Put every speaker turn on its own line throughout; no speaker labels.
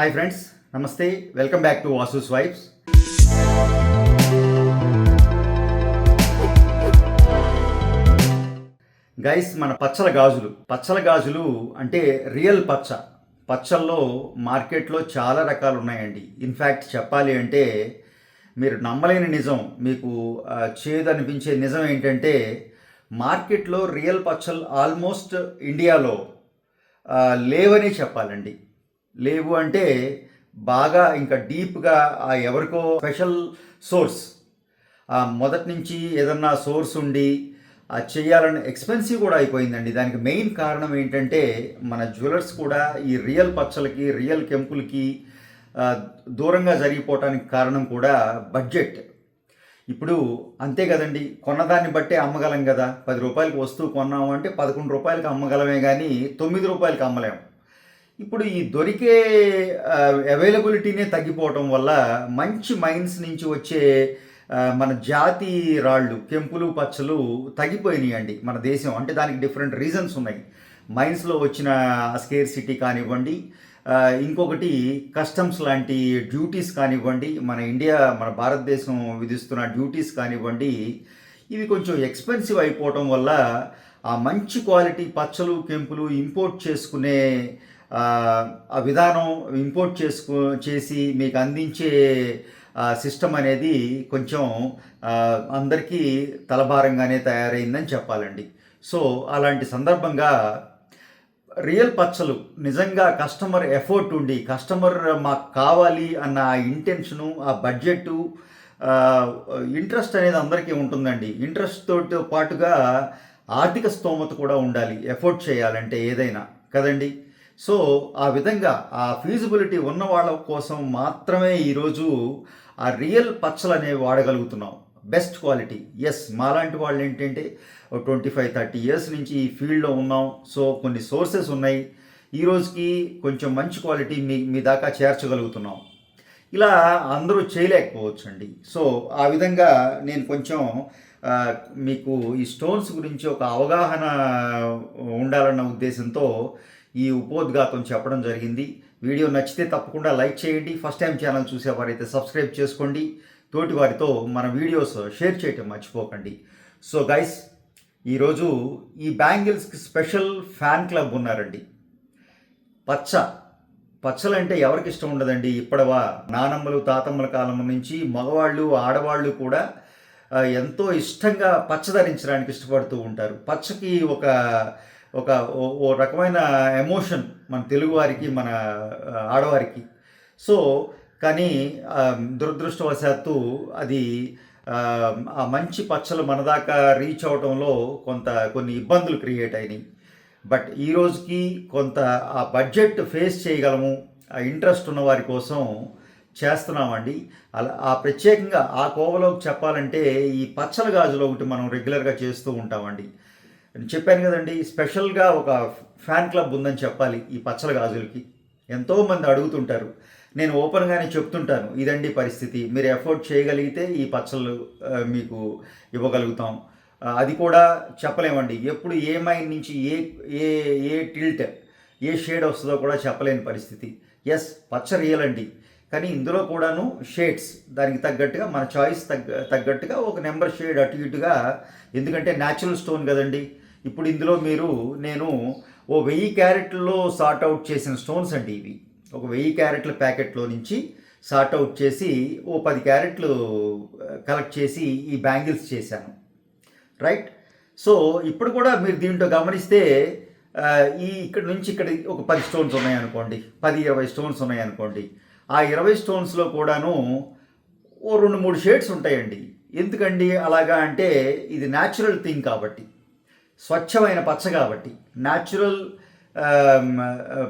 Hi friends నమస్తే welcome back to Vasu's vibes guys మన పచ్చల గాజులు. పచ్చల గాజులు అంటే రియల్ పచ్చ. పచ్చల్లో మార్కెట్లో చాలా రకాలు ఉన్నాయండి. ఇన్ఫ్యాక్ట్ చెప్పాలి అంటే మీరు నమ్మలేని నిజం. మీకు చేదు అనిపించే నిజం ఏంటంటే మార్కెట్లో రియల్ పచ్చలు ఆల్మోస్ట్ ఇండియాలో లేవని లేవనే చెప్పాలండి. లేవు అంటే బాగా ఇంకా డీప్గా ఆ ఎవరికో స్పెషల్ సోర్స్. ఆ మొదటి నుంచి ఏదన్నా సోర్స్ ఉండి ఆ చేయాలని ఎక్స్పెన్సివ్ కూడా అయిపోయిందండి. దానికి మెయిన్ కారణం ఏంటంటే మన జ్యువెలర్స్ కూడా ఈ రియల్ పచ్చలకి రియల్ కెంపులకి దూరంగా జరిగిపోవటానికి కారణం కూడా బడ్జెట్. ఇప్పుడు అంతే కదండి కొన్నదాన్ని బట్టే అమ్మగలం కదా. పది రూపాయలకి వస్తువు కొన్నాము అంటే పదకొండు రూపాయలకి అమ్మగలమే కానీ తొమ్మిది రూపాయలకి అమ్మలేము ఇప్పుడు ఈ దొరికే అవైలబిలిటీనే తగ్గిపోవటం వల్ల మంచి మైన్స్ నుంచి వచ్చే మన జాతి రాళ్ళు కెంపులు పచ్చలు తగ్గిపోయినాయండి మన దేశం. అంటే దానికి డిఫరెంట్ రీజన్స్ ఉన్నాయి. మైన్స్లో వచ్చిన స్కేర్ సిటీ కానివ్వండి ఇంకొకటి కస్టమ్స్ లాంటి డ్యూటీస్ కానివ్వండి మన ఇండియా మన భారతదేశం విధిస్తున్న డ్యూటీస్ కానివ్వండి ఇవి కొంచెం ఎక్స్పెన్సివ్ అయిపోవటం వల్ల ఆ మంచి క్వాలిటీ పచ్చలు కెంపులు ఇంపోర్ట్ చేసుకునే ఆ, విధానం ఇంపోర్ట్ చేసుకో చేసి మీకు అందించే సిస్టమ్ అనేది కొంచెం అందరికీ తలభారంగానే తయారైందని చెప్పాలండి. సో అలాంటి సందర్భంగా రియల్ పచ్చలు నిజంగా కస్టమర్ ఎఫోర్ట్ ఉండి కస్టమర్ మాకు కావాలి అన్న ఆ ఇంటెన్షను ఆ బడ్జెట్ ఇంట్రెస్ట్ అనేది అందరికీ ఉంటుందండి. ఇంట్రెస్ట్ తోటి పాటుగా ఆర్థిక స్తోమత కూడా ఉండాలి ఎఫోర్ట్ చేయాలంటే ఏదైనా. కదండి? సో ఆ విధంగా ఆ ఫీజిబిలిటీ ఉన్న వాళ్ళ కోసం మాత్రమే ఈరోజు ఆ రియల్ పచ్చలు అనేవి వాడగలుగుతున్నాం. Best quality. ఎస్ మాలాంటి వాళ్ళు ఏంటంటే ట్వంటీ ఫైవ్ థర్టీ ఇయర్స్ నుంచి ఈ ఫీల్డ్లో ఉన్నాం. సో కొన్ని సోర్సెస్ ఉన్నాయి. ఈ రోజుకి కొంచెం మంచి క్వాలిటీ మీ మీ దాకా చేర్చగలుగుతున్నాం. ఇలా అందరూ చేయలేకపోవచ్చు అండి సో ఆ విధంగా నేను కొంచెం మీకు ఈ స్టోన్స్ గురించి ఒక అవగాహన ఉండాలన్న ఉద్దేశంతో ఈ ఉపోద్ఘాతం చెప్పడం జరిగింది. వీడియో నచ్చితే తప్పకుండా లైక్ చేయండి. ఫస్ట్ టైం ఛానల్ చూసేవారైతే సబ్స్క్రైబ్ చేసుకోండి. తోటి వారితో మన వీడియోస్ షేర్ చేయటం మర్చిపోకండి. సో గైస్ ఈరోజు ఈ బ్యాంగిల్స్కి స్పెషల్ ఫ్యాన్ క్లబ్ ఉన్నారండి. పచ్చ పచ్చలంటే ఎవరికి ఇష్టం ఉండదండి? ఇప్పటివా నానమ్మలు తాతమ్మల కాలం నుంచి మగవాళ్ళు ఆడవాళ్ళు కూడా ఎంతో ఇష్టంగా పచ్చ ధరించడానికి ఇష్టపడుతూ ఉంటారు. పచ్చకి ఒక ఒక ఓ- రకమైన ఎమోషన్ మన తెలుగువారికి మన ఆడవారికి. సో కానీ దురదృష్టవశాత్తు అది ఆ, మంచి పచ్చలు మన దాకా రీచ్ అవడంలో కొంత కొన్ని ఇబ్బందులు క్రియేట్ అయినాయి. బట్ ఈ రోజుకి కొంత ఆ బడ్జెట్ ఫేస్ చేయగలము ఆ ఇంట్రెస్ట్ ఉన్న వారి కోసం చేస్తున్నామండి. అలా ఆ ప్రత్యేకంగా ఆ కోవలోకి చెప్పాలంటే ఈ పచ్చల గాజులు ఒకటి మనం రెగ్యులర్గా చేస్తూ ఉంటామండి. చెప్పాను కదండి స్పెషల్గా ఒక ఫ్యాన్ క్లబ్ ఉందని చెప్పాలి ఈ పచ్చల గాజులకి. ఎంతోమంది అడుగుతుంటారు. నేను ఓపెన్గానే చెప్తుంటాను ఇదండి పరిస్థితి మీరు ఎఫోర్డ్ చేయగలిగితే ఈ పచ్చళ్ళు మీకు ఇవ్వగలుగుతాం. అది కూడా చెప్పలేమండి. ఎప్పుడు ఏ మైండ్ నుంచి ఏ ఏ ఏ టిల్ట్ ఏ షేడ్ వస్తుందో కూడా చెప్పలేని పరిస్థితి. ఎస్ పచ్చ రియల్ అండి. కానీ ఇందులో కూడాను షేడ్స్ దానికి తగ్గట్టుగా మన చాయిస్ తగ్గ తగ్గట్టుగా ఒక నెంబర్ షేడ్ అటు ఇటుగా ఎందుకంటే న్యాచురల్ స్టోన్ కదండి ఇప్పుడు ఇందులో మీరు నేను ఓ వెయ్యి క్యారెట్లో సార్ట్ అవుట్ చేసిన స్టోన్స్ అండి ఇవి. ఒక వెయ్యి క్యారెట్ల ప్యాకెట్లో నుంచి సార్ట్ అవుట్ చేసి ఓ పది క్యారెట్లు కలెక్ట్ చేసి ఈ బ్యాంగిల్స్ చేశాను. రైట్? సో ఇప్పుడు కూడా మీరు దీంట్లో గమనిస్తే ఈ ఇక్కడ నుంచి ఇక్కడ ఒక పది స్టోన్స్ ఉన్నాయనుకోండి. పది ఇరవై స్టోన్స్ ఉన్నాయనుకోండి. ఆ ఇరవై స్టోన్స్లో కూడాను ఓ రెండు మూడు షేడ్స్ ఉంటాయండి. ఎందుకండి అలాగా అంటే ఇది న్యాచురల్ థింగ్ కాబట్టి. స్వచ్ఛమైన పచ్చ కాబట్టి న్యాచురల్ um,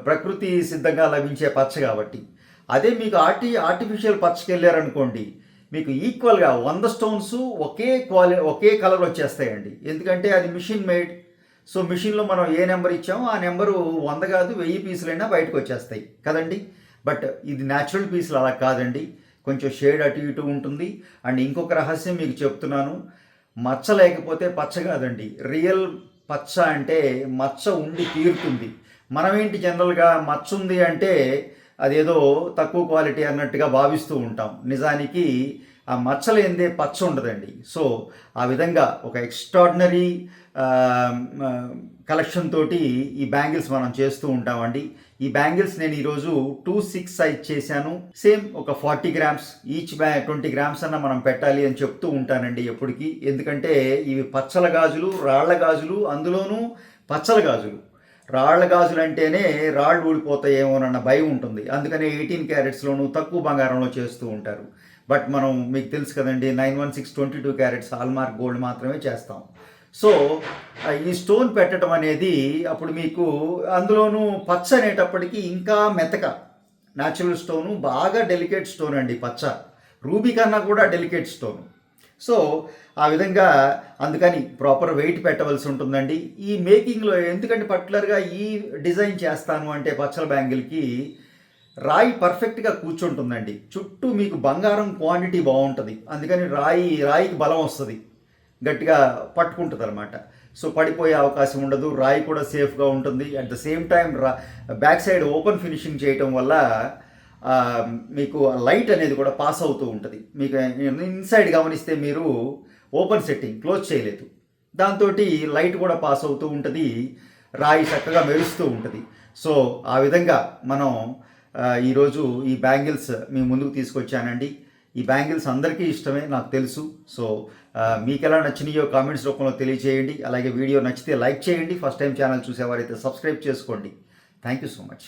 ప్రకృతి సిద్ధంగా లభించే పచ్చ కాబట్టి. అదే మీకు ఆర్టి ఆర్టిఫిషియల్ పచ్చకి వెళ్ళారనుకోండి మీకు ఈక్వల్గా వంద స్టోన్స్ ఒకే క్వాలి ఒకే కలర్ వచ్చేస్తాయండి. ఎందుకంటే అది మిషన్ మేడ్ సో మిషన్లో మనం ఏ నెంబర్ ఇచ్చామో ఆ నెంబరు వంద కాదు వెయ్యి పీసులైనా బయటకు వచ్చేస్తాయి. కదండి? బట్ ఇది న్యాచురల్ పీసులు అలా కాదండి. కొంచెం షేడ్ అటు ఇటు ఉంటుంది. అండ్ ఇంకొక రహస్యం మీకు చెప్తున్నాను. మచ్చ లేకపోతే పచ్చ కాదండి. రియల్ పచ్చ అంటే మచ్చ ఉండి తీరుతుంది. మనమేంటి జనరల్గా మచ్చ ఉంది అంటే అదేదో తక్కువ క్వాలిటీ అన్నట్టుగా భావిస్తూ ఉంటాం. నిజానికి ఆ మచ్చలు ఏందే పచ్చ ఉండదండి. సో ఆ విధంగా ఒక ఎక్స్ట్రాడినరీ కలెక్షన్ తోటి ఈ బ్యాంగిల్స్ మనం చేస్తూ ఉంటామండి. ఈ బ్యాంగిల్స్ నేను ఈరోజు టూ సిక్స్ సైజ్ చేశాను. సేమ్ ఒక ఫార్టీ గ్రామ్స్ ఈచ్ బ్యా ట్వంటీ గ్రామ్స్ అన్న మనం పెట్టాలి అని చెప్తూ ఉంటానండి ఎప్పటికీ. ఎందుకంటే ఇవి పచ్చల గాజులు రాళ్ళ గాజులు అందులోనూ పచ్చల గాజులు. రాళ్ళ గాజులు అంటేనే రాళ్ళు ఊడిపోతాయేమోనన్న భయం ఉంటుంది. అందుకనే ఎయిటీన్ క్యారెట్స్లోనూ తక్కువ బంగారంలో చేస్తూ ఉంటారు. బట్ మనం మీకు తెలుసు కదండి nine one six twenty two carats hallmark gold మాత్రమే చేస్తాం. సో ఈ స్టోన్ పెట్టడం అనేది అప్పుడు మీకు అందులోనూ పచ్చ అనేటప్పటికీ ఇంకా మెతక. న్యాచురల్ స్టోను బాగా డెలికేట్ స్టోన్ అండి పచ్చ. రూబీ కన్నా కూడా డెలికేట్ స్టోన్ సో ఆ విధంగా అందుకని ప్రాపర్ వెయిట్ పెట్టవలసి ఉంటుందండి. ఈ మేకింగ్లో ఎందుకంటే పర్టికులర్గా ఈ డిజైన్ చేస్తాను అంటే పచ్చల బ్యాంగిల్కి రాయి పర్ఫెక్ట్గా కూర్చుంటుందండి. చుట్టూ మీకు బంగారం క్వాంటిటీ బాగుంటుంది. అందుకని రాయి రాయికి బలం వస్తుంది. గట్టిగా పట్టుకుంటుంది అనమాట సో పడిపోయే అవకాశం ఉండదు రాయి కూడా సేఫ్గా ఉంటుంది. అట్ ద సేమ్ టైం రా బ్యాక్ సైడ్ ఓపెన్ ఫినిషింగ్ చేయటం వల్ల ఆ, మీకు లైట్ అనేది కూడా పాస్ అవుతూ ఉంటుంది. మీకు ఇన్సైడ్ గమనిస్తే మీరు ఓపెన్ సెట్టింగ్ క్లోజ్ చేయలేదు. దాంతో లైట్ కూడా పాస్ అవుతూ ఉంటుంది రాయి చక్కగా మెరుస్తూ ఉంటుంది. సో ఆ విధంగా మనం ఈరోజు ఈ బ్యాంగిల్స్ మీ ముందుకు తీసుకొచ్చానండి. ఈ బ్యాంగిల్స్ అందరికీ ఇష్టమే నాకు తెలుసు. సో మీకు ఎలా నచ్చినాయో కామెంట్స్ రూపంలో తెలియజేయండి. అలాగే వీడియో నచ్చితే లైక్ చేయండి. ఫస్ట్ టైం ఛానల్ చూసేవారైతే సబ్స్క్రైబ్ చేసుకోండి. Thank you so much.